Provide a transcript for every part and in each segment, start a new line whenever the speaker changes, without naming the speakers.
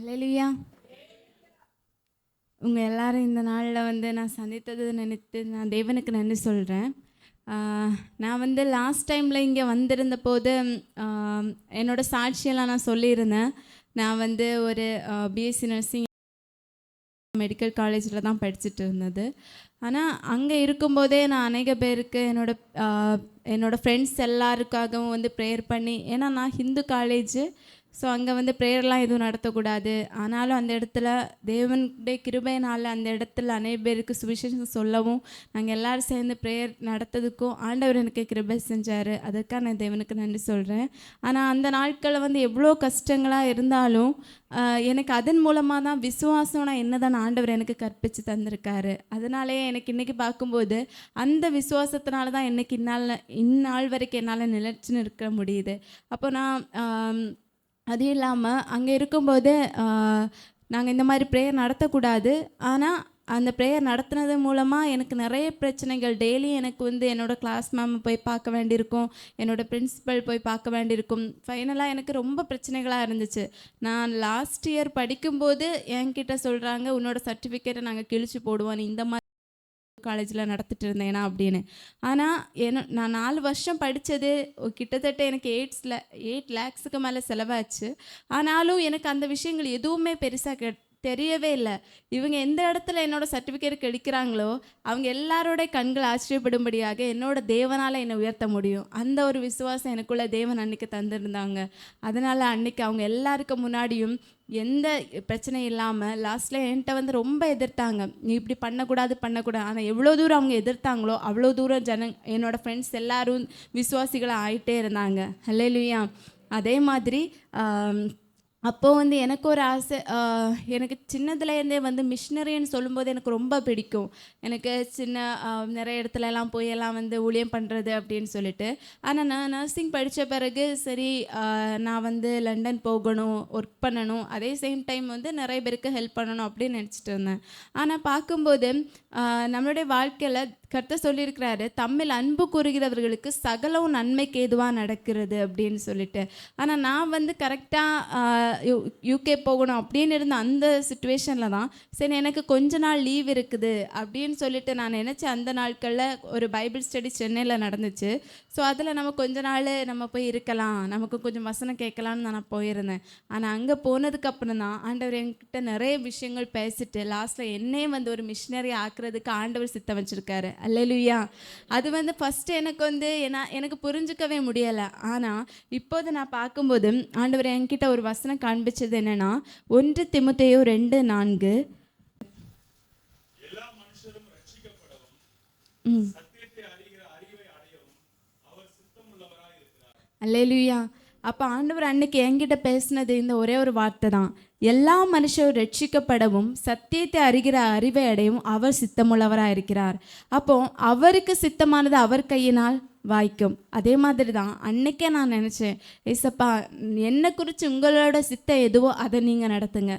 அல்லேலூயா. உங்கள் எல்லாரும் இந்த நாளில் வந்து நான் சந்தித்தது நினைத்து நான் தேவனுக்கு நன்றி சொல்கிறேன் நான் வந்து லாஸ்ட் டைமில் இங்கே வந்திருந்த போது என்னோட சாட்சியெல்லாம் நான் சொல்லியிருந்தேன். நான் வந்து ஒரு பிஎஸ்சி நர்சிங் மெடிக்கல் காலேஜில் தான் படிச்சுட்டு இருந்தது. ஆனால் அங்கே இருக்கும்போதே நான் அநேக பேருக்கு என்னோட என்னோடய என்னோட ஃப்ரெண்ட்ஸ் எல்லாருக்காகவும் வந்து ப்ரேயர் பண்ணி ஏன்னா நான் ஹிந்து காலேஜு ஸோ அங்கே வந்து ப்ரேயர்லாம் எதுவும் நடத்தக்கூடாது. ஆனாலும் அந்த இடத்துல தேவனுடைய கிருபையினால் அந்த இடத்துல அநேக பேருக்கு சுவிசேஷம் சொல்லவும் நாங்கள் எல்லோரும் சேர்ந்து ப்ரேயர் நடத்ததுக்கும் ஆண்டவர் எனக்கு கிருபை செஞ்சார். அதுக்காக நான் தேவனுக்கு நன்றி சொல்கிறேன் ஆனால் அந்த நாட்களில் வந்து எவ்வளோ கஷ்டங்களாக இருந்தாலும் எனக்கு அதன் மூலமாக தான் விசுவாசம்னா என்னதான் ஆண்டவர் எனக்கு கற்பித்து தந்திருக்காரு. அதனாலேயே எனக்கு இன்றைக்கி பார்க்கும்போது அந்த விசுவாசத்தினால தான் எனக்கு இந்நாள் இந்நாள் வரைக்கும் என்னால் நிலச்சின்னு இருக்க முடியுது. அப்போ நான் அது இல்லாமல் அங்கே இருக்கும்போது நாங்கள் இந்த மாதிரி ப்ரேயர் நடத்தக்கூடாது. ஆனால் அந்த ப்ரேயர் நடத்துனது மூலமாக எனக்கு நிறைய பிரச்சனைகள். டெய்லி எனக்கு வந்து என்னோடய கிளாஸ் மேம் போய் பார்க்க வேண்டியிருக்கும். என்னோட பிரின்சிபல் போய் பார்க்க வேண்டியிருக்கும். ஃபைனலாக எனக்கு ரொம்ப பிரச்சனைகளாக இருந்துச்சு. நான் லாஸ்ட் இயர் படிக்கும்போது என்கிட்ட சொல்கிறாங்க உன்னோட சர்டிஃபிகேட்டை நாங்கள் கிழிச்சு போடுவோம். இந்த மாதிரி காலேஜில் நடத்திட்டு இருந்தேனா அப்படின்னு. ஆனால் என்ன நான் நாலு வருஷம் படித்தது கிட்டத்தட்ட எனக்கு எயிட்ஸில் எயிட் லேக்ஸுக்கு மேலே செலவாச்சு. ஆனாலும் எனக்கு அந்த விஷயங்கள் எதுவுமே பெருசாக கெ தெரியவே இல்லை. இவங்க எந்த இடத்துல என்னோட சர்டிஃபிகேட் கிடைக்கிறாங்களோ அவங்க எல்லாரோட கண்கள் ஆச்சரியப்படும்படியாக என்னோட தேவனால் என்னை உயர்த்த முடியும். அந்த ஒரு விசுவாசம் எனக்குள்ளே தேவன் அன்னைக்கு தந்திருந்தாங்க. அதனால் அன்னைக்கு அவங்க எல்லாருக்கு முன்னாடியும் எந்த பிரச்சனையும் இல்லாமல் லாஸ்ட்டில் என்கிட்ட வந்து ரொம்ப எதிர்த்தாங்க. நீ இப்படி பண்ணக்கூடாது பண்ணக்கூடாது. ஆனால் எவ்வளோ தூரம் அவங்க எதிர்த்தாங்களோ அவ்வளோ தூரம் ஜன என்னோட ஃப்ரெண்ட்ஸ் எல்லாரும் விசுவாசிகளாக ஆயிட்டே இருந்தாங்க. ஹல்லேலூயா அதே மாதிரி அப்போது அப்போ வந்து எனக்கு ஒரு ஆசை எனக்கு சின்னதுலேருந்தே வந்து மிஷினரின்னு சொல்லும்போது எனக்கு ரொம்ப பிடிக்கும். எனக்கு சின்ன நிறைய இடத்துலலாம் போய் எல்லாம் வந்து ஊழியம் பண்ணுறது அப்படின்னு சொல்லிட்டு. ஆனால் நான் நர்சிங் படித்த பிறகு சரி நான் வந்து லண்டன் போகணும் ஒர்க் பண்ணணும் அதே சேம் டைம் வந்து நிறைய பேருக்கு ஹெல்ப் பண்ணணும் அப்படின்னு நினச்சிட்டு இருந்தேன். ஆனால் பார்க்கும்போது நம்மளுடைய வாழ்க்கையில் கர்த்தர் சொல்லியிருக்கிறாரு தம்மில் அன்பு கூறுகிறவர்களுக்கு சகலவும் நன்மைக்கு ஏதுவாக நடக்கிறது? அப்படின்னு சொல்லிட்டு. ஆனால் நான் வந்து கரெக்டாக யூகே போகணும் அப்படின்னு இருந்த அந்த சுச்சுவேஷனில் தான் சரி எனக்கு கொஞ்ச நாள் லீவ் இருக்குது அப்படின்னு சொல்லிட்டு நான் நினச்சேன் அந்த நாட்களில் ஒரு பைபிள் ஸ்டடி சென்னையில் நடந்துச்சு. ஸோ அதில் நம்ம கொஞ்ச நாள் நம்ம போய் இருக்கலாம் நமக்கு கொஞ்சம் வசனம் கேட்கலான்னு நான் போயிருந்தேன். ஆனால் அங்கே போனதுக்கப்புறம் தான் ஆண்டவர் என்கிட்ட நிறைய விஷயங்கள் பேசிட்டு லாஸ்ட்டில் என்னையே வந்து ஒரு மிஷினரி ஆக்குறதுக்கு ஆண்டவர் சித்தம் வச்சுருக்காரு. அல்லேலூயா அது வந்து ஃபஸ்ட்டு எனக்கு வந்து என்ன எனக்கு புரிஞ்சுக்கவே முடியலை. ஆனால் இப்போது நான் பார்க்கும்போது ஆண்டவர் என்கிட்ட ஒரு வசனம் காண்பிச்சது என்னன்னா ஒன்று திமுத்தையோ ரெண்டு நான்கு. அல்லேலூயா அப்போ ஆண்டவர் அன்னைக்கு என்கிட்ட பேசினது இந்த ஒரே ஒரு வார்த்தை தான். எல்லா மனுஷரும் ரட்சிக்கப்படவும் சத்தியத்தை அறிகிற அறிவை அடையவும் அவர் சித்தமுள்ளவராக இருக்கிறார் அப்போ அவருக்கு சித்தமானது அவர் கையினால் வாய்க்கும். அதே மாதிரி தான் அன்னைக்கே நான் நினச்சேன் ஏசப்பா என்னை குறித்து உங்களோட சித்தம் எதுவோ அதை நீங்கள் நடத்துங்க.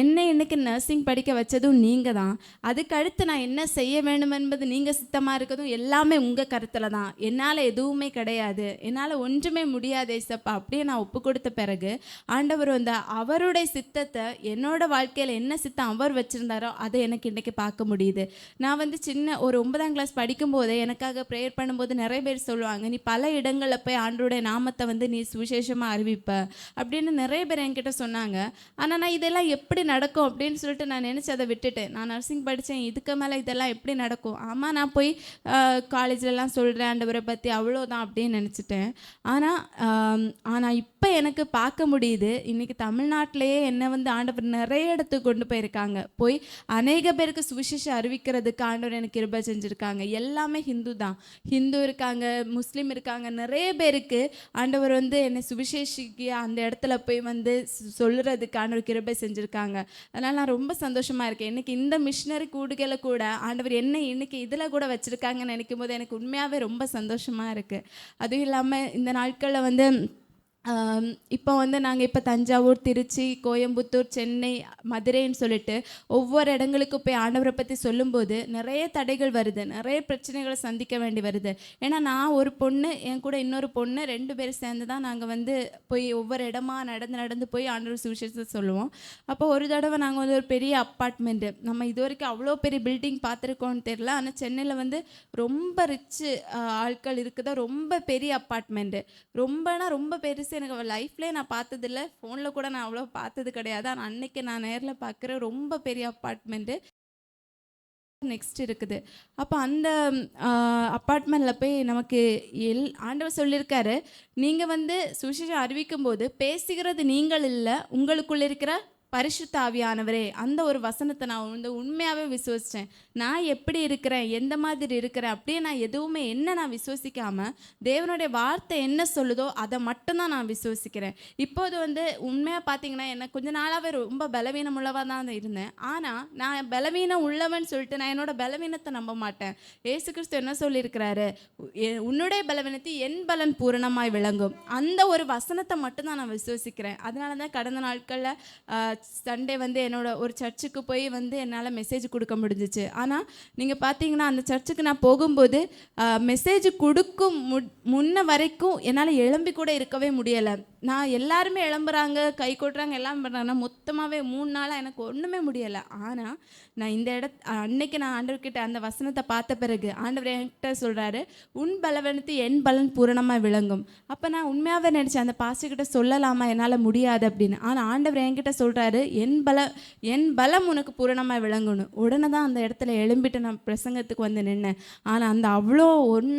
என்னை இன்னைக்கு நர்சிங் படிக்க வச்சதும் நீங்கள் தான் அதுக்கடுத்து நான் என்ன செய்ய வேண்டும் என்பது நீங்கள் சித்தமாக இருக்கிறதும் எல்லாமே உங்கள் கருத்தில் தான். என்னால் எதுவுமே கிடையாது. என்னால் ஒன்றுமே முடியாது ஏசப்பா அப்படியே நான் ஒப்பு கொடுத்த பிறகு ஆண்டவர் வந்து அவருடைய சித்தத்தை என்னோட வாழ்க்கையில் என்ன சித்தம் அவர் வச்சுருந்தாரோ அதை எனக்கு இன்றைக்கி பார்க்க முடியுது. நான் வந்து சின்ன ஒரு ஒன்பதாம் கிளாஸ் படிக்கும்போதே எனக்காக ப்ரேயர் பண்ணும்போது நிறைய பேர் சொல்லுவாங்க நீ பல இடங்களில் போய் ஆண்டோடைய நாமத்தை வந்து நீ சுவிசேஷமாக அறிவிப்ப. அப்படின்னு நிறைய பேர் என்கிட்ட சொன்னாங்க. ஆனால் நான் இதெல்லாம் எப்படி நடக்கும்? அப்படின்னு சொல்லிட்டு நான் நினச்சி அதை விட்டுட்டேன். நான் நர்சிங் படித்தேன் இதுக்கு மேலே இதெல்லாம் எப்படி நடக்கும்? ஆமாம் நான் போய் காலேஜ்லலாம் சொல்கிறேன் ஆண்டவரை பற்றி அவ்வளோதான் அப்படின்னு நினச்சிட்டேன். ஆனால் ஆனால் இப்போ எனக்கு பார்க்க முடியுது இன்றைக்கி தமிழ்நாட்டிலேயே என்னை வந்து ஆண்டவர் நிறைய இடத்துக்கு கொண்டு போயிருக்காங்க. போய் அநேக பேருக்கு சுவிசேஷம் அறிவிக்கிறதுக்கு ஆண்டவர் எனக்கு கிருபை செஞ்சுருக்காங்க. எல்லாமே ஹிந்து தான். ஹிந்து இருக்காங்க முஸ்லீம் இருக்காங்க நிறைய பேருக்கு ஆண்டவர் வந்து என்னை சுவிசேஷிக்கு அந்த இடத்துல போய் வந்து சொல்லுறதுக்கான ஒரு கிருபை செஞ்சுருக்காங்க. அதனால் நான் ரொம்ப சந்தோஷமாக இருக்கேன். இன்றைக்கி இந்த மிஷினரி கூடுகளை கூட ஆண்டவர் என்ன இன்றைக்கி இதில் கூட வச்சுருக்காங்கன்னு நினைக்கும் போது எனக்கு உண்மையாகவே ரொம்ப சந்தோஷமாக இருக்குது அதுவும் இல்லாமல் இந்த நாட்களில் வந்து இப்போ வந்து நாங்கள் இப்போ தஞ்சாவூர் திருச்சி கோயம்புத்தூர் சென்னை மதுரைன்னு சொல்லிட்டு ஒவ்வொரு இடங்களுக்கு போய் ஆண்டவரை பற்றி சொல்லும்போது நிறைய தடைகள் வருது. நிறைய பிரச்சனைகளை சந்திக்க வேண்டி வருது. ஏன்னா நான் ஒரு பொண்ணு என் கூட இன்னொரு பொண்ணு ரெண்டு பேரும் சேர்ந்து தான் நாங்கள் வந்து போய் ஒவ்வொரு இடமா நடந்து நடந்து போய் ஆண்டவர் சுவிசேஷத்தை சொல்லுவோம். அப்போ ஒரு தடவை நாங்கள் வந்து ஒரு பெரிய அப்பார்ட்மெண்ட்டு நம்ம இது வரைக்கும் அவ்வளோ பெரிய பில்டிங் பார்த்துருக்கோன்னு தெரில ஆனால் சென்னையில் வந்து ரொம்ப ரிச்சு ஆட்கள் இருக்குதா ரொம்ப பெரிய அப்பார்ட்மெண்ட்டு ரொம்பனா ரொம்ப பெருசு எனக்கு லைஃப்லேயே நான் பார்த்ததில்ல. ஃபோனில் கூட நான் அவ்வளோ பார்த்தது கிடையாது. ஆனால் அன்னைக்கு நான் நேரில் பார்க்குற ரொம்ப பெரிய அப்பார்ட்மெண்ட்டு நெக்ஸ்ட் இருக்குது. அப்போ அந்த அப்பார்ட்மெண்ட்டில் போய் நமக்கு எல் ஆண்டவர் சொல்லியிருக்காரு நீங்கள் வந்து சுவிசேஷம் அறிவிக்கும் போது பேசுகிறது நீங்கள் இல்லை உங்களுக்குள்ளே இருக்கிற பரிசுத்த ஆவியானவரே அந்த ஒரு வசனத்தை நான் வந்து உண்மையாகவே விசுவசித்தேன் நான் எப்படி இருக்கிறேன்? எந்த மாதிரி இருக்கிறேன்? அப்படியே நான் எதுவுமே என்ன நான் விசுவசிக்காமல் தேவனுடைய வார்த்தை என்ன சொல்லுதோ அதை மட்டும்தான் நான் விசுவசிக்கிறேன். இப்போது வந்து உண்மையாக பார்த்தீங்கன்னா எனக்கு கொஞ்ச நாளாகவே ரொம்ப பலவீனம் உள்ளவாக தான் இருந்தேன். ஆனால் நான் பலவீனம் உள்ளவன் சொல்லிட்டு நான் என்னோட பலவீனத்தை நம்ப மாட்டேன். ஏசு கிறிஸ்து என்ன சொல்லியிருக்கிறாரு? உன்னுடைய பலவீனத்தை என் பலன் பூரணமாய் விளங்கும். அந்த ஒரு வசனத்தை மட்டும்தான் நான் விசுவசிக்கிறேன். அதனால தான் கடந்த நாட்களில் சண்டே வந்து என்னோட ஒரு சர்ச்சுக்கு போய் வந்து என்னால் மெசேஜ் கொடுக்க முடிஞ்சிச்சு. ஆனால் நீங்கள் பார்த்தீங்கன்னா அந்த சர்ச்சுக்கு நான் போகும்போது மெசேஜ் கொடுக்கும் மு முன்ன வரைக்கும் என்னால் எழும்பி கூட இருக்கவே முடியலை. நான் எல்லாருமே எழும்புறாங்க கை கொட்டுறாங்க எல்லாம் பண்ணுறாங்கன்னா மொத்தமாகவே மூணு நாளாக எனக்கு ஒன்றுமே முடியலை. ஆனால் நான் இந்த இட அன்னைக்கு நான் ஆண்டவர்கிட்ட அந்த வசனத்தை பார்த்த பிறகு ஆண்டவர் என்கிட்ட சொல்கிறாரு உன் பலவனத்து என் பலன் பூரணமாக விளங்கும். அப்போ நான் உண்மையாகவே நினச்சேன் அந்த பாஸ்டர்கிட்ட சொல்லலாமா? என்னால் முடியாது அப்படின்னு. ஆனால் ஆண்டவர் என்கிட்ட சொல்கிறாரு என் பல என் பலம் உனக்கு பூரணமாக விளங்கணும். உடனே தான் அந்த இடத்துல எழும்பிட்டு நான் பிரசங்கத்துக்கு வந்து நின்னேன். ஆனால் அந்த அவ்வளோ ஒன்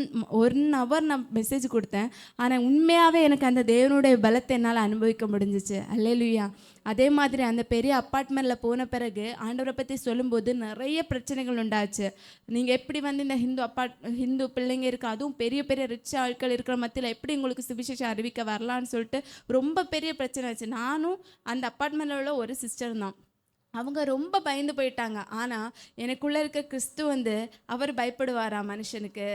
ஒன் ஹவர் நான் மெசேஜ் கொடுத்தேன். ஆனால் உண்மையாகவே எனக்கு அந்த தேவனுடைய பலத்தை என்னால் அனுபவிக்க முடிஞ்சிச்சு. அல்லேலுயா. அதே மாதிரி அந்த பெரிய அப்பார்ட்மெண்ட்டில் போன பிறகு ஆண்டவரை பற்றி சொல்லும்போது நிறைய பிரச்சனைகள் உண்டாச்சு. நீங்கள் எப்படி வந்து இந்த ஹிந்து அப்பார்ட் ஹிந்து பிள்ளைங்க இருக்குது அதுவும் பெரிய பெரிய ரிச் ஆட்கள் இருக்கிற மத்தியில் எப்படி உங்களுக்கு சுவிசேஷம் அறிவிக்க வரலான்னு சொல்லிட்டு ரொம்ப பெரிய பிரச்சனை ஆச்சு. நானும் அந்த அப்பார்ட்மெண்ட்டில் உள்ள ஒரு சிஸ்டர் தான். அவங்க ரொம்ப பயந்து போயிட்டாங்க. ஆனால் எனக்குள்ளே இருக்க கிறிஸ்து வந்து அவர் பயப்படுவாரா மனுஷனுக்கு?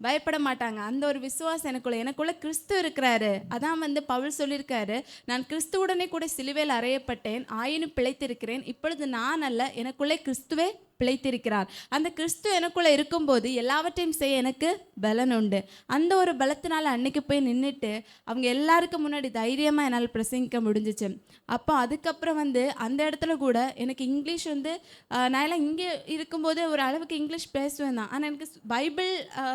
பயப்பட மாட்டாங்க. அந்த ஒரு விசுவாசம் எனக்குள்ள எனக்குள்ள கிறிஸ்து இருக்கிறாரு. அதான் வந்து பவுல் சொல்லியிருக்காரு நான் கிறிஸ்துவுடனே கூட சிலுவையில் அறையப்பட்டேன் ஆயினும் பிழைத்திருக்கிறேன். இப்பொழுது நான் அல்ல எனக்குள்ளே கிறிஸ்துவே பிழைத்திருக்கிறார். அந்த கிறிஸ்து எனக்குள்ளே இருக்கும்போது எல்லாவற்றையும் செய்ய எனக்கு பலன் உண்டு. அந்த ஒரு பலத்தினால அன்னைக்கு போய் நின்றுட்டு அவங்க எல்லாருக்கும் முன்னாடி தைரியமாக என்னால் பிரசங்கிக்க முடிஞ்சிச்சு. அப்போ அதுக்கப்புறம் வந்து அந்த இடத்துல கூட எனக்கு இங்கிலீஷ் வந்து நான் எல்லாம் இங்கே இருக்கும்போது ஒரு அளவுக்கு இங்கிலீஷ் பேசுவேன் தான். ஆனால் எனக்கு பைபிள்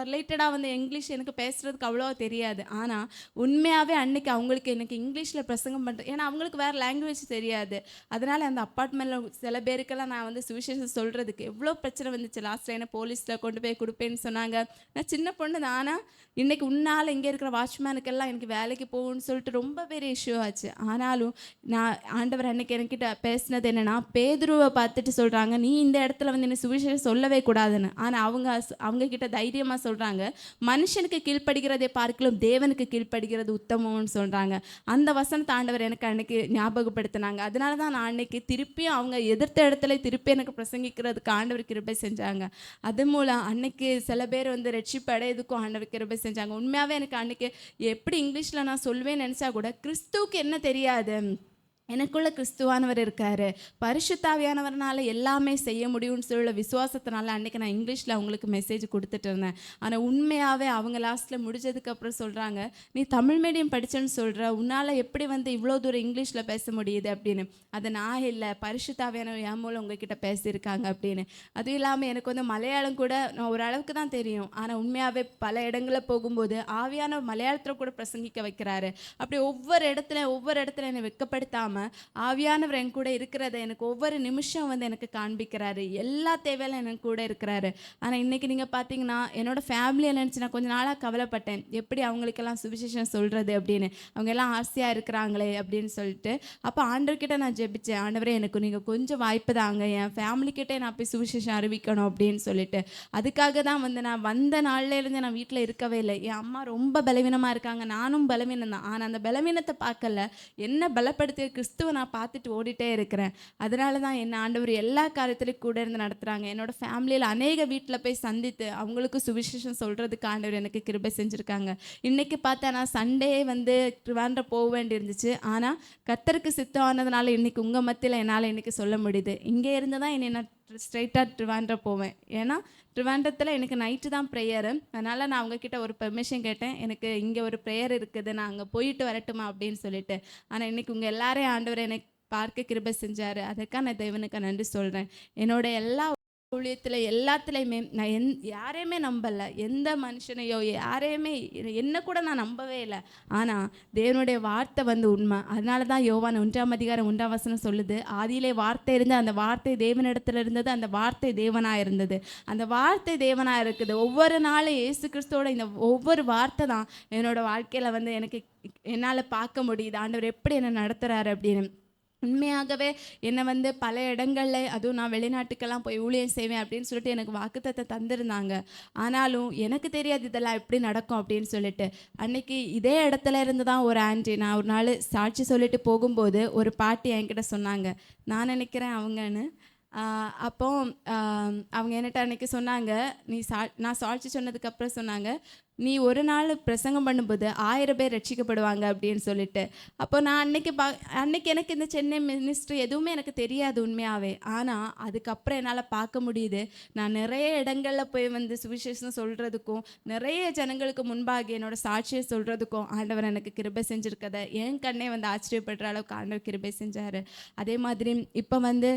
ரிலேட்டடாக வந்து இங்கிலீஷ் எனக்கு பேசுகிறதுக்கு அவ்வளோ தெரியாது. ஆனால் உண்மையாகவே அன்னைக்கு அவங்களுக்கு எனக்கு இங்கிலீஷில் பிரசங்கம் பண்ணுறேன் ஏன்னா அவங்களுக்கு வேறு லாங்குவேஜ் தெரியாது. அதனால் அந்த அப்பார்ட்மெண்ட்டில் சில பேருக்கெல்லாம் நான் வந்து சுவிசேஷம் அதுக்கு எவ்வளோ பிரச்சனை வந்துச்சு? லாஸ்ட்டில் என்ன போலீஸில் கொண்டு போய் கொடுப்பேன்னு சொன்னாங்க. நான் சின்ன பொண்ணு தானா. இன்னைக்கு உன்னால் இங்கே இருக்கிற வாட்ச்மேனுக்கெல்லாம் எனக்கு வேலைக்கு போகணும்னு சொல்லிட்டு ரொம்ப பெரிய இஷ்யூ ஆச்சு. ஆனாலும் நான் ஆண்டவர் அன்னைக்கு என்கிட்ட பேசினது என்னன்னா பேதுருவை பார்த்துட்டு சொல்கிறாங்க நீ இந்த இடத்துல வந்து என்ன சுவிசேஷம் சொல்லவே கூடாதுன்னு. ஆனால் அவங்க அவங்க கிட்ட தைரியமாக சொல்கிறாங்க மனுஷனுக்கு கீழ்ப்படுகிறதை பார்க்கலும் தேவனுக்கு கீழ்ப்படுகிறது உத்தமம்னு சொல்கிறாங்க அந்த வசனத்தை ஆண்டவர் எனக்கு அன்னைக்கு ஞாபகப்படுத்தினாங்க. அதனால தான் நான் அன்னைக்கு திருப்பியும் அவங்க எதிர்த்த இடத்துல திருப்பி எனக்கு பிரசங்கிக்கிறது பிரசங்கிக்கிறதுக்கு ஆண்டவர் கிருபை செஞ்சாங்க. அது மூலம் அன்னைக்கு சில பேர் வந்து ரட்சிப்பட இதுக்கும் ஆண்டவர் கிருபை செஞ்சாங்க. உண்மையாகவே எனக்கு அன்னைக்கு எப்படி இங்கிலீஷில் நான் சொல்வேன்னு நினச்சா கூட கிறிஸ்துவுக்கு என்ன தெரியாது? எனக்குள்ள கிறிஸ்துவானவர் இருக்காரு. பரிசுத்தாவியானவர்னால எல்லாமே செய்ய முடியும்னு சொல்ல விசுவாசத்தினால அன்னைக்கு நான் இங்கிலீஷில் அவங்களுக்கு மெசேஜ் கொடுத்துட்டு இருந்தேன். ஆனால் உண்மையாகவே அவங்க லாஸ்ட்டில் முடிஞ்சதுக்கப்புறம் சொல்கிறாங்க நீ தமிழ் மீடியம் படிச்சேன்னு சொல்கிற உன்னால் எப்படி வந்து இவ்வளோ தூரம் இங்கிலீஷில் பேச முடியுது? அப்படின்னு. அது நான் இல்லை பரிசுத்தாவியானவர் என் மூலம் உங்ககிட்ட பேசியிருக்காங்க அப்படின்னு. அதுவும் இல்லாமல் எனக்கு வந்து மலையாளம் கூட நான் ஓரளவுக்கு தான் தெரியும். ஆனால் உண்மையாகவே பல இடங்களில் போகும்போது ஆவியானவர் மலையாளத்தில் கூட பிரசங்கிக்க வைக்கிறாரு. அப்படி ஒவ்வொரு இடத்துல ஒவ்வொரு இடத்துல என்னை இல்லாமல் ஆவியானவர் என் கூட இருக்கிறத எனக்கு ஒவ்வொரு நிமிஷம் வந்து எனக்கு காண்பிக்கிறாரு. எல்லா தேவையிலும் எனக்கு கூட இருக்கிறாரு. ஆனால் இன்னைக்கு நீங்கள் பார்த்தீங்கன்னா என்னோட ஃபேமிலியை நினச்சி நான் கொஞ்ச நாளாக கவலைப்பட்டேன். எப்படி அவங்களுக்கெல்லாம் சுவிசேஷம் சொல்கிறது அப்படின்னு. அவங்க எல்லாம் ஆசையாக இருக்கிறாங்களே அப்படின்னு சொல்லிட்டு. அப்போ ஆண்டவர்கிட்ட நான் ஜெபிச்சேன். ஆண்டவரே எனக்கு நீங்கள் கொஞ்சம் வாய்ப்பு தாங்க. என் ஃபேமிலிக்கிட்டே நான் போய் சுவிசேஷம் அறிவிக்கணும் அப்படின்னு சொல்லிட்டு. அதுக்காக தான் வந்து நான் வந்த நாள்ல இருந்து நான் வீட்டில் இருக்கவே இல்லை. என் அம்மா ரொம்ப பலவீனமாக இருக்காங்க. நானும் பலவீனம் தான் ஆனால் அந்த பலவீனத்தை பார்க்கல. என்ன பலப்படுத்திய கிறிஸ்து கிறிஸ்துவை நான் பார்த்துட்டு ஓடிட்டே இருக்கிறேன். அதனால தான் என்ன ஆண்டவர் எல்லா காரியத்திலையும் கூட இருந்து நடத்துகிறாங்க என்னோட ஃபேமிலியில் அநேக வீட்டில் போய் சந்தித்து அவங்களுக்கு சுவிசேஷம் சொல்கிறதுக்கு ஆண்டவர் எனக்கு கிருபை செஞ்சுருக்காங்க. இன்றைக்கி பார்த்தா நான் சண்டே வந்து ட்ரிவாண்ட்ரம் போக வேண்டி இருந்துச்சு ஆனால் கத்தருக்கு சித்தம் ஆனதுனால இன்றைக்கி உங்கள் மத்தியில் என்னால் இன்றைக்கி சொல்ல முடியுது. இங்கே இருந்து தான் என்னை நான் ஸ்ட்ரைட்டாக ட்ரிவாண்ட்ரம் போவேன். ஏன்னா ட்ரிவாண்டத்தில் எனக்கு நைட்டு தான் ப்ரேயரு அதனால் நான் அவங்கக்கிட்ட ஒரு பெர்மிஷன் கேட்டேன். எனக்கு இங்கே ஒரு ப்ரேயர் இருக்குது. நான் அங்கே போயிட்டு வரட்டுமா அப்படின்னு சொல்லிட்டு. ஆனால் இன்னைக்கு உங்கள் எல்லாரையும் ஆண்டவர் எனக்கு பார்க்க கிருப செஞ்சார். அதுக்காக நான் தேவனுக்கு நன்றி சொல்கிறேன் என்னோட எல்லா ஊழியத்தில் எல்லாத்துலேயுமே நான் எந் யாரையுமே நம்பலை. எந்த மனுஷனையோ யாரையுமே என்ன கூட நான் நம்பவே இல்லை. ஆனால் தேவனுடைய வார்த்தை வந்து உண்மை. அதனால தான் யோவான் ஒன்றாம் அதிகாரம் ஒன்றாம் வசனம் சொல்லுது ஆதியிலே வார்த்தை இருந்து அந்த வார்த்தை தேவனிடத்தில் இருந்தது அந்த வார்த்தை தேவனாக இருந்தது. அந்த வார்த்தை தேவனாக இருக்குது. ஒவ்வொரு நாளும் இயேசு கிறிஸ்துவோட இந்த ஒவ்வொரு வார்த்தை தான் என்னோடய வாழ்க்கையில் வந்து எனக்கு என்னால் பார்க்க முடியுது. ஆண்டவர் எப்படி என்னை நடத்துகிறாரு அப்படின்னு. உண்மையாகவே என்னை வந்து பல இடங்களில் அதுவும் நான் வெளிநாட்டுக்கெல்லாம் போய் ஊழியம் செய்வேன் அப்படின்னு சொல்லிட்டு எனக்கு வாக்குத்தத்தை தந்திருந்தாங்க. ஆனாலும் எனக்கு தெரியாது இதெல்லாம் எப்படி நடக்கும் அப்படின்னு சொல்லிட்டு. அன்னைக்கு இதே இடத்துல இருந்து தான் ஒரு ஆண்டி நான் ஒரு நாள் சாட்சி சொல்லிட்டு போகும்போது ஒரு பாட்டி என்கிட்ட சொன்னாங்க. நான் நினைக்கிறேன் அவங்கன்னு. அப்போ அவங்க என்கிட்ட அன்னைக்கு சொன்னாங்க. நீ சா நான் சாட்சி சொன்னதுக்கப்புறம் சொன்னாங்க. நீ ஒரு நாள் பிரசங்கம் பண்ணும்போது ஆயிரம் பேர் ரட்சிக்கப்படுவாங்க அப்படின்னு சொல்லிட்டு. அப்போ நான் அன்னைக்கு பா அன்னைக்கு எனக்கு இந்த சென்னை மினிஸ்ட்ரி எதுவுமே எனக்கு தெரியாது உண்மையாகவே ஆனால் அதுக்கப்புறம் என்னால் பார்க்க முடியுது. நான் நிறைய இடங்களில் போய் வந்து சுவிசேஷம் சொல்கிறதுக்கும் நிறைய ஜனங்களுக்கு முன்பாக என்னோட சாட்சியை சொல்கிறதுக்கும் ஆண்டவர் எனக்கு கிருபை செஞ்சுருக்கத என் கண்ணே வந்து ஆச்சரியப்படுற அளவுக்கு ஆண்டவர் கிருபை செஞ்சார். அதே மாதிரி இப்போ வந்து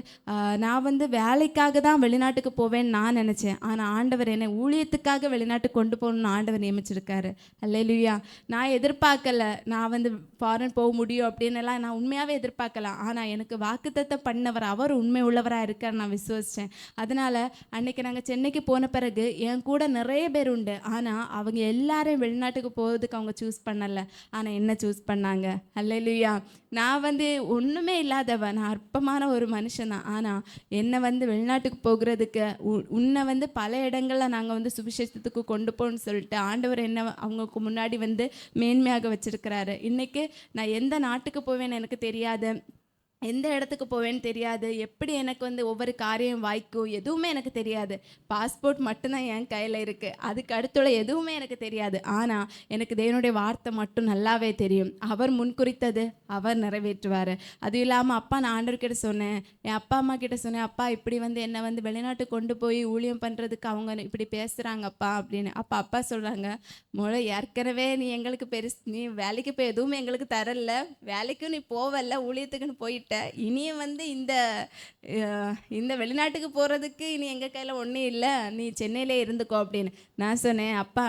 நான் வந்து வேலைக்காக தான் வெளிநாட்டுக்கு போவேன்னு நான் நினச்சேன். ஆனால் ஆண்டவர் என்னை ஊழியத்துக்காக வெளிநாட்டுக்கு கொண்டு போகணும்னு ஆண்டவர் நியமிச்சிருக்காரு. அல்லையா நான் எதிர்பார்க்கல. நான் வந்து ஃபாரின் போக முடியும் அப்படின்னு எல்லாம் நான் உண்மையாகவே எதிர்பார்க்கல. ஆனால் எனக்கு வாக்குத்தத்தம் பண்ணவர் அவர் உண்மை உள்ளவராக இருக்கார் நான் விசுவசித்தேன் அதனால் அன்னைக்கு நாங்கள் சென்னைக்கு போன பிறகு என் கூட நிறைய பேர் உண்டு. ஆனால் அவங்க எல்லாரையும் வெளிநாட்டுக்கு போகிறதுக்கு அவங்க சூஸ் பண்ணலை. ஆனால் என்ன சூஸ் பண்ணாங்க? அல்லையா நான் வந்து ஒன்றுமே இல்லாதவ நான் அற்பமான ஒரு மனுஷன் தான். ஆனால் என்னை வந்து வெளிநாட்டுக்கு போகிறதுக்கு உன்னை வந்து பல இடங்களில் நாங்கள் வந்து சுவிசேஷத்துக்கு கொண்டு போகணும்னு சொல்லிட்டு ஆண்டவர் என்ன அவங்களுக்கு முன்னாடி வந்து மேன்மையாக வச்சிருக்கிறாரு. இன்னைக்கு நான் எந்த நாட்டுக்கு போவேன்னு எனக்கு தெரியாது. எந்த இடத்துக்கு போவேன்னு தெரியாது. எப்படி எனக்கு வந்து ஒவ்வொரு காரியம் வாய்க்கும் எதுவுமே எனக்கு தெரியாது. பாஸ்போர்ட் மட்டும்தான் என் கையில் இருக்குது அதுக்கு அடுத்துள்ள எதுவுமே எனக்கு தெரியாது. ஆனால் எனக்கு தேவனுடைய வார்த்தை மட்டும் நல்லாவே தெரியும். அவர் முன்குறித்தது அவர் நிறைவேற்றுவார். அதுவும் இல்லாமல் அப்பா நான் ஆண்டவர்கிட்ட சொன்னேன். என் அப்பா அம்மா கிட்ட சொன்னேன் அப்பா இப்படி வந்து என்னை வந்து வெளிநாட்டுக்கு கொண்டு போய் ஊழியம் பண்ணுறதுக்கு அவங்க இப்படி பேசுகிறாங்கப்பா அப்படின்னு. அப்பா அப்பா சொல்கிறாங்க முளை ஏற்கனவே நீ எங்களுக்கு பெருசு நீ வேலைக்கு போய் எதுவுமே எங்களுக்கு தரல. வேலைக்கும் நீ போவல ஊழியத்துக்குன்னு போயிட்ட. இனியும் வந்து இந்த இந்த வெளிநாட்டுக்கு போகிறதுக்கு இனி எங்கள் கையில் ஒன்றும் இல்லை நீ சென்னையிலே இருந்துக்கோ அப்படின்னு. நான் சொன்னேன் அப்பா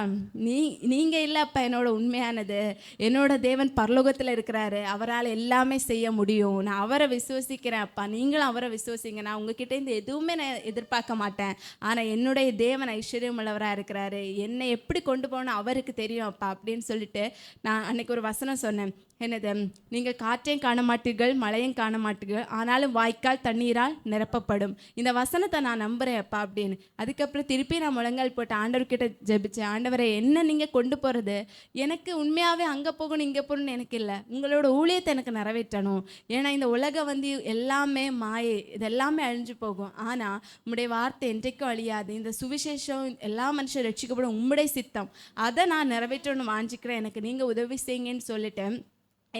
நீ நீங்கள் இல்லை அப்பா என்னோட உண்மையானது. என்னோட தேவன் பரலோகத்தில் இருக்கிறாரு. அவரால் எல்லாமே செய்ய முடியும். நான் அவரை விசுவசிக்கிறேன் அப்பா. நீங்களும் அவரை விசுவசிங்க. நான் உங்ககிட்ட இருந்து எதுவுமே நான் எதிர்பார்க்க மாட்டேன். ஆனால் என்னுடைய தேவன் ஐஸ்வர்யம் உள்ளவராக இருக்கிறாரு. என்னை எப்படி கொண்டு போகணும் அவருக்கு தெரியும் அப்பா அப்படின்னு சொல்லிட்டு நான் அன்னைக்கு ஒரு வசனம் சொன்னேன். என்னது நீங்கள் காற்றையும் காண மாட்டீர்கள் மழையும் காண மாட்டீர்கள் ஆனாலும் வாய்க்கால் தண்ணீரால் நிரப்பப்படும். இந்த வசனத்தை நான் நம்புகிறேன் அப்பா அப்படின்னு. அதுக்கப்புறம் திருப்பி நான் முழங்கால் போட்டு ஆண்டவர்கிட்ட ஜெபிச்சேன். ஆண்டவரை என்ன நீங்கள் கொண்டு போகிறது எனக்கு உண்மையாகவே அங்கே போகணும் இங்கே போகணும்னு எனக்கு இல்லை. உங்களோட ஊழியத்தை எனக்கு நிறைவேற்றணும். ஏன்னா இந்த உலகம் வந்து எல்லாமே மாயை இது எல்லாமே அழிஞ்சு போகும். ஆனால் உம்முடைய வார்த்தை என்றைக்கும் அழியாது. இந்த சுவிசேஷம் எல்லா மனுஷரும் ரட்சிக்கப்படும் உம்முடைய சித்தம். அதை நான் நிறைவேற்றணும் வாஞ்சிக்கிறேன். எனக்கு நீங்கள் உதவி செய்யுங்கன்னு சொல்லிட்டேன்.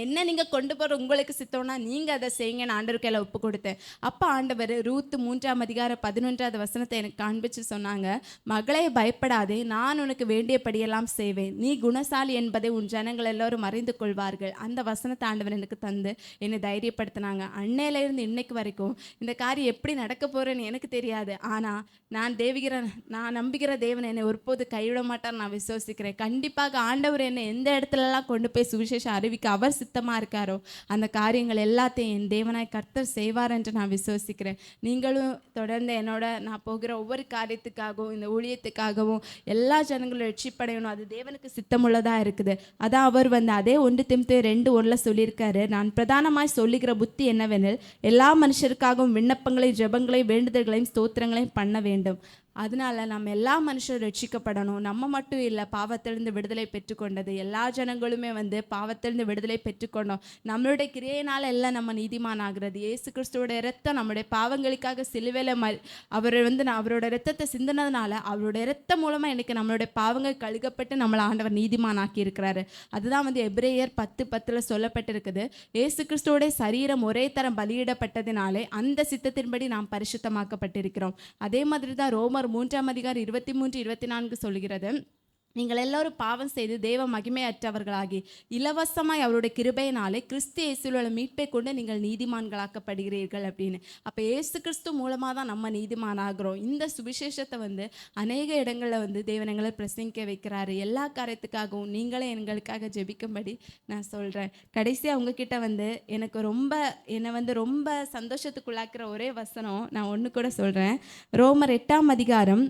என்ன நீங்கள் கொண்டு போகிற உங்களுக்கு சித்தம்னா நீங்கள் அதை செய்யுங்கன்னு ஆண்டவர் கையில் ஒப்பு கொடுத்தேன் அப்போ ஆண்டவர் ரூத்து மூன்றாம் அதிகார பதினொன்றாவது வசனத்தை எனக்கு காண்பிச்சு சொன்னாங்க. மகளே பயப்படாதே. நான் உனக்கு வேண்டியபடியெல்லாம் செய்வேன். நீ குணசாலி என்பதை உன் ஜனங்கள் எல்லோரும் அறிந்து கொள்வார்கள். அந்த வசனத்தை ஆண்டவர் எனக்கு தந்து என்னை தைரியப்படுத்தினாங்க. அன்னையிலேருந்து இன்னைக்கு வரைக்கும் இந்த காரியம் எப்படி நடக்க போகிறேன்னு எனக்கு தெரியாது. ஆனால் நான் தேவிகிற நான் நம்புகிற தேவன் என்னை ஒருபோது கைவிட மாட்டார் நான் விசுவசிக்கிறேன். கண்டிப்பாக ஆண்டவர் என்னை எந்த இடத்துலலாம் கொண்டு போய் சுவிசேஷம் அறிவிக்க அவர் சித்தமாக இருக்காரோ அந்த காரியங்கள் எல்லாத்தையும் என் தேவனாய் கர்த்தர் செய்வார் என்று நான் விசுவசிக்கிறேன். நீங்களும் தொடர்ந்து என்னோட நான் போகிற ஒவ்வொரு காரியத்துக்காகவும் இந்த ஊழியத்துக்காகவும் எல்லா ஜனங்களும் ரட்சிப்படையணும். அது தேவனுக்கு சித்தமுள்ளதாக இருக்குது. அதான் அவர் வந்து அதே ஒன்று திமுத்து ரெண்டு ஒன்றில் சொல்லியிருக்காரு. நான் பிரதானமாய் சொல்லுகிற புத்தி என்னவெனில் எல்லா மனுஷருக்காகவும் விண்ணப்பங்களையும் ஜெபங்களையும் வேண்டுதல்களையும் ஸ்தோத்திரங்களையும் பண்ண வேண்டும். அதனால நம்ம எல்லா மனுஷரும் ரட்சிக்கப்படணும். நம்ம மட்டும் இல்லை பாவத்திலிருந்து விடுதலை பெற்றுக்கொண்டது. எல்லா ஜனங்களுமே வந்து பாவத்திலிருந்து விடுதலை பெற்றுக்கொண்டோம். நம்மளுடைய கிரியையினால் எல்லாம் நம்ம நீதிமான் ஆகிறது இயேசு கிறிஸ்துவோட இரத்தம் நம்முடைய பாவங்களுக்காக சிலுவையில் ம அவர் வந்து நான் அவரோட இரத்தத்தை சிந்தினதுனால அவரோட இரத்தம் மூலமாக எனக்கு நம்மளுடைய பாவங்கள் கழுகப்பட்டு நம்மளை ஆண்டவர் நீதிமான் ஆக்கி இருக்கிறாரு. அதுதான் வந்து எப்ரேயர் பத்து பத்தில் சொல்லப்பட்டிருக்குது. இயேசு கிறிஸ்துவோடைய சரீரம் ஒரே தரம் பலியிடப்பட்டதினாலே அந்த சித்தத்தின்படி நாம் பரிசுத்தமாக்கப்பட்டிருக்கிறோம். அதே மாதிரி தான் ரோமர் மூன்றாம் அதிகாரம் இருபத்தி மூன்று இருபத்தி நான்கு சொல்கிறது நீங்கள் எல்லோரும் பாவம் செய்து தேவ மகிமையற்றவர்களாகி இலவசமாய் அவருடைய கிருபையினாலே கிறிஸ்து இயேசுவோட மீட்பை கொண்டு நீங்கள் நீதிமான்களாக்கப்படுகிறீர்கள் அப்படின்னு. அப்போ ஏசு கிறிஸ்து மூலமாக தான் நம்ம நீதிமானாகிறோம். இந்த சுவிசேஷத்தை வந்து அநேக இடங்களில் வந்து தேவன் எங்களை பிரசங்கிக்க வைக்கிறாரு. எல்லா காரியத்துக்காகவும் நீங்களே எங்களுக்காக ஜெபிக்கும்படி நான் சொல்கிறேன் கடைசியாக உங்ககிட்ட வந்து எனக்கு ரொம்ப என்னை வந்து ரொம்ப சந்தோஷத்துக்குள்ளாக்குற ஒரே வசனம் நான் ஒன்று கூட சொல்கிறேன் ரோமர் எட்டாம் அதிகாரம்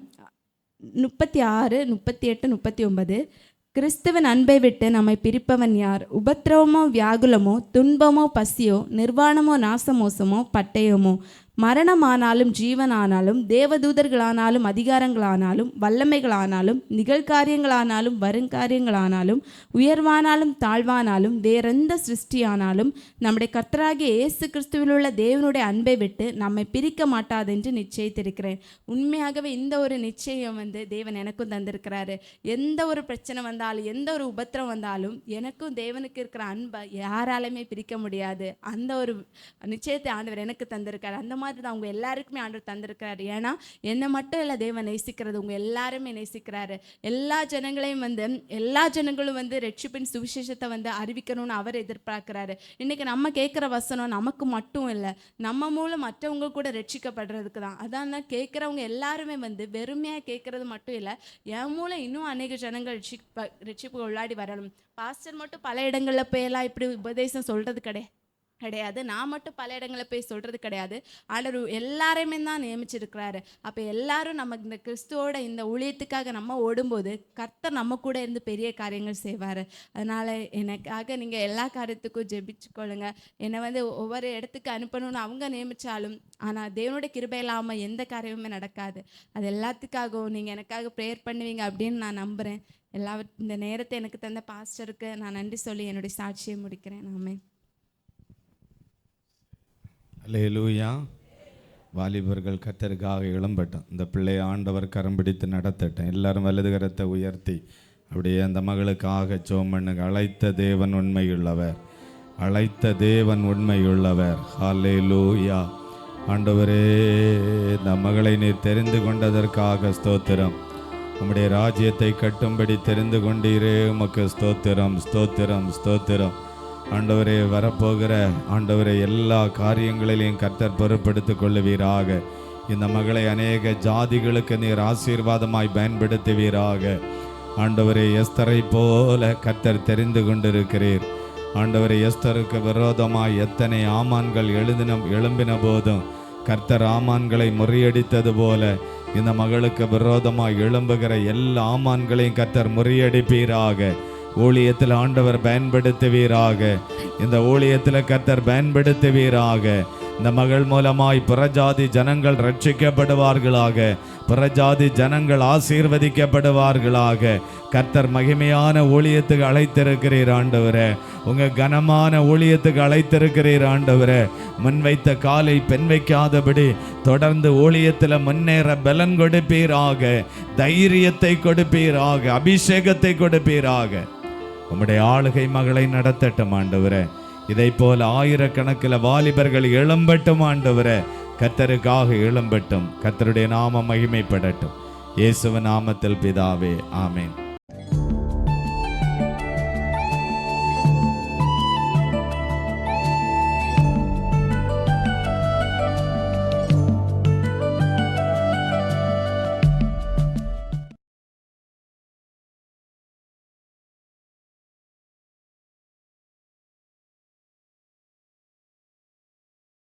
முப்பத்தி ஆறு முப்பத்தி எட்டு முப்பத்தி ஒன்பது. கிறிஸ்துவன் அன்பை விட்டு நம்மை பிரிப்பவன் யார்? உபத்திரவமோ வியாகுலமோ துன்பமோ பசியோ நிர்வாணமோ நாசமோசமோ பட்டயமோ. மரணமானாலும் ஜீவனானாலும் தேவதூதர்களானாலும் அதிகாரங்களானாலும் வல்லமைகளானாலும் நிகழ்காரியங்களானாலும் வருங்காரியங்களானாலும் உயர்வானாலும் தாழ்வானாலும் வேறெந்த சிருஷ்டியானாலும் நம்முடைய கர்த்தராகிய இயேசு கிறிஸ்துவில் உள்ள தேவனுடைய அன்பை விட்டு நம்மை பிரிக்க மாட்டாதென்று நிச்சயித்திருக்கிறேன். உண்மையாகவே இந்த ஒரு நிச்சயம் வந்து தேவன் எனக்கும் தந்திருக்கிறாரு. எந்த ஒரு பிரச்சனை வந்தாலும் எந்த ஒரு உபத்திரம் வந்தாலும் எனக்கும் தேவனுக்கு இருக்கிற அன்பை யாராலுமே பிரிக்க முடியாது. அந்த ஒரு நிச்சயத்தை ஆண்டவர் எனக்கு தந்திருக்காரு. அந்த மாதிரி தான் அவங்க எல்லாருக்குமே ஆண்டவர் தந்திருக்கிறாரு. ஏன்னா என்னை மட்டும் இல்லை தேவன் நேசிக்கிறது உங்கள் எல்லாருமே நேசிக்கிறாரு. எல்லா ஜனங்களையும் வந்து எல்லா ஜனங்களும் வந்து ரட்சிப்பின் சுவிசேஷத்தை வந்து அறிவிக்கணும்னு அவர் எதிர்பார்க்கிறாரு. இன்றைக்கி நம்ம கேட்குற வசனம் நமக்கு மட்டும் இல்லை நம்ம மூலம் மற்றவங்க கூட ரட்சிக்கப்படுறதுக்கு தான். அதான் கேட்குறவங்க எல்லாருமே வந்து வெறுமையாக கேட்குறது மட்டும் இல்லை என் மூலம் இன்னும் அநேக ஜனங்கள் ரட்சிப்ப ரட்சிப்பு உள்ளாடி வரணும். பாஸ்டர் மட்டும் பல இடங்களில் போயெல்லாம் இப்படி உபதேசம் சொல்கிறது கிடையாது. கிடையாது. நான் மட்டும் பல இடங்களில் போய் சொல்கிறது கிடையாது. ஆண்டவர் எல்லாரையுமே தான் நியமிச்சிருக்கிறாரு. அப்போ எல்லாரும் நம்ம இந்த கிறிஸ்துவோட இந்த ஊழியத்துக்காக நம்ம ஓடும்போது கர்த்தர் நம்ம கூட இருந்து பெரிய காரியங்கள் செய்வார். அதனால் எனக்காக நீங்கள் எல்லா காரியத்துக்கும் ஜெபிச்சுக்கொள்ளுங்க என்னை வந்து ஒவ்வொரு இடத்துக்கு அனுப்பணும்னு அவங்க நியமித்தாலும் ஆனால் தேவனுடைய கிருபை இல்லாமல் எந்த காரியமுமே நடக்காது. அது எல்லாத்துக்காகவும் நீங்கள் எனக்காக ப்ரேயர் பண்ணுவீங்க அப்படின்னு நான் நம்புகிறேன் எல்லா இந்த நேரத்தை எனக்கு தந்த பாஸ்டருக்கு நான் நன்றி சொல்லி என்னுடைய சாட்சியை முடிக்கிறேன். நாமே ஆமென்
அல்லேலூயா வாலிபர்கள் கத்தருக்காக இளம்பட்டோம் இந்த பிள்ளையை ஆண்டவர் கரம் பிடித்து நடத்தட்டும். எல்லாரும் வலது கரத்தை உயர்த்தி அப்படியே அந்த மகளுக்காக சோமண்ணுக்கு அழைத்த தேவன் உண்மையுள்ளவர். அழைத்த தேவன் உண்மையுள்ளவர். ஹalleluya. ஆண்டவரே இந்த மகளை நீர் தெரிந்து கொண்டதற்காக ஸ்தோத்திரம். நம்முடைய ராஜ்யத்தை கட்டும்படி தெரிந்து கொண்டீரே உமக்கு ஸ்தோத்திரம் ஸ்தோத்திரம் ஸ்தோத்திரம். ஆண்டவரே வரப்போகிற ஆண்டவரே எல்லா காரியங்களிலையும் கர்த்தர் பொறுப்படுத்திக் கொள்ளுவீராக. இந்த மகளை அநேக ஜாதிகளுக்கு நீர் ஆசீர்வாதமாய் பயன்படுத்துவீராக. ஆண்டவரே எஸ்தரை போல கர்த்தர் தெரிந்து கொண்டிருக்கிறீர். ஆண்டவரே எஸ்தருக்கு விரோதமாய் எத்தனை ஆமான்கள் எழுதின எழும்பின போதும் கர்த்தர் ஆமான்களை முறியடித்தது போல இந்த மகளுக்கு விரோதமாய் எழும்புகிற எல்லா ஆமான்களையும் கர்த்தர் முறியடிப்பீராக. ஊழியத்தில் ஆண்டவர் பயன்படுத்துவீராக. இந்த ஊழியத்தில் கர்த்தர் பயன்படுத்துவீராக. இந்த மகள் மூலமாய் புறஜாதி ஜனங்கள் ரட்சிக்கப்படுவார்களாக. புறஜாதி ஜனங்கள் ஆசீர்வதிக்கப்படுவார்களாக. கர்த்தர் மகிமையான ஊழியத்துக்கு அழைத்திருக்கிறீர் ஆண்டவரே. உங்கள் கனமான ஊழியத்துக்கு அழைத்திருக்கிறீர் ஆண்டவரே. முன்வைத்த காலை பெண் வைக்காதபடி தொடர்ந்து ஊழியத்தில் முன்னேற பலன் கொடுப்பீராக. தைரியத்தை கொடுப்பீராக. அபிஷேகத்தை கொடுப்பீராக. உம்முடைய ஆளுகை மகளை நடத்தட்டும் ஆண்டவரே. இதை போல ஆயிரக்கணக்கில் வாலிபர்கள் எழும்பட்டும் ஆண்டவரே. கத்தருக்காக எழும்பட்டும் கத்தருடைய நாமம் மகிமைப்படட்டும். இயேசுவ நாமத்தில் பிதாவே ஆமேன்.